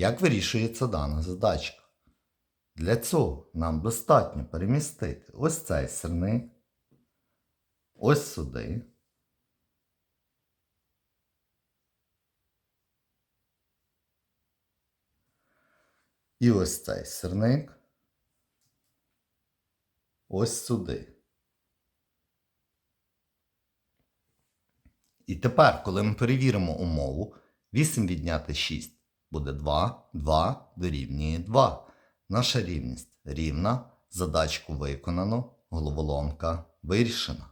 Як вирішується дана задачка? Для цього нам достатньо перемістити ось цей сирник, ось сюди. І ось цей сирник ось сюди. І тепер, коли ми перевіримо умову, 8 відняти 6 буде 2, 2 дорівнює 2. Наша рівність рівна, задачку виконано, головоломка вирішена.